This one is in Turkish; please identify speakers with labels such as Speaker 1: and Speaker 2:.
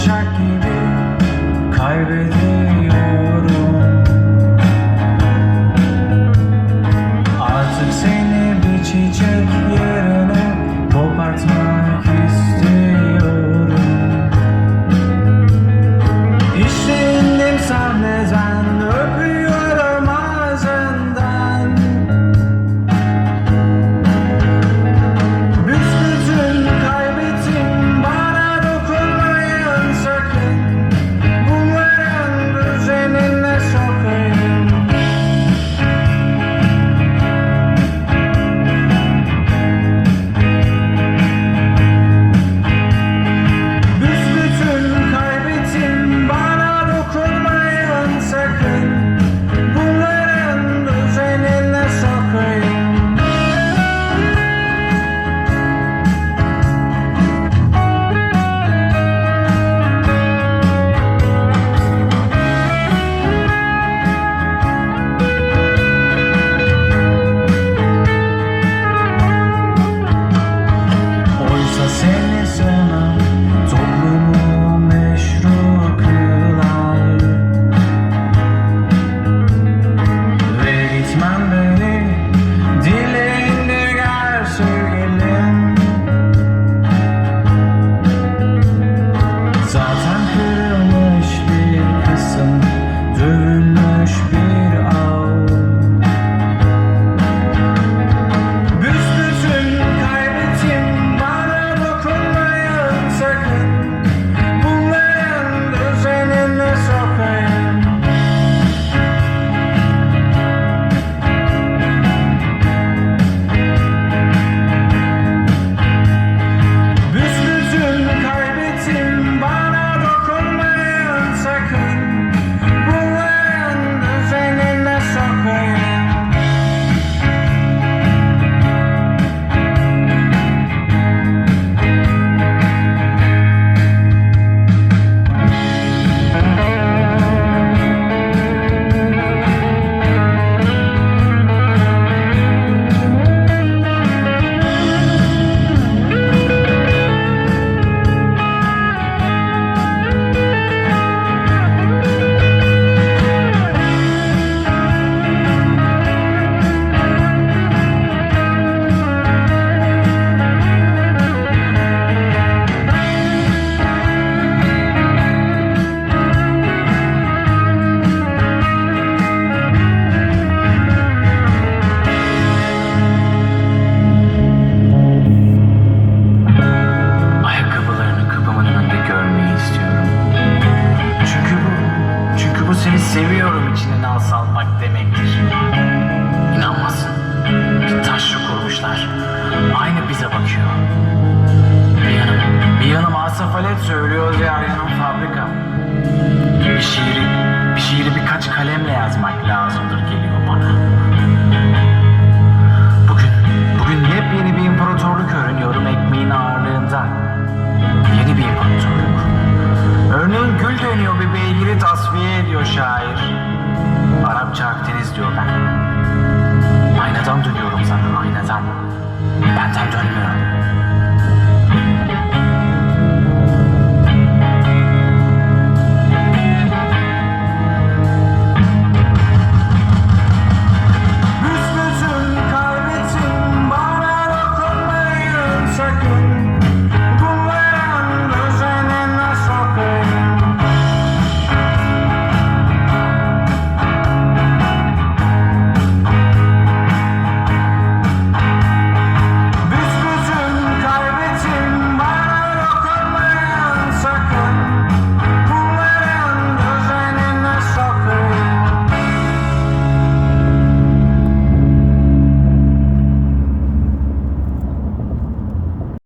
Speaker 1: wish Seviyorum içine nal salmak demektir. İnanmasın. Bir taş taşlı kurmuşlar. Aynı bize bakıyor. Bir yanım, bir yanım asafalet söylüyor diğer yanım fabrika. Bir şiiri, bir şiiri birkaç kalemle yazmak lazımdır 我要办一百张存折有多少一百张。一百张存折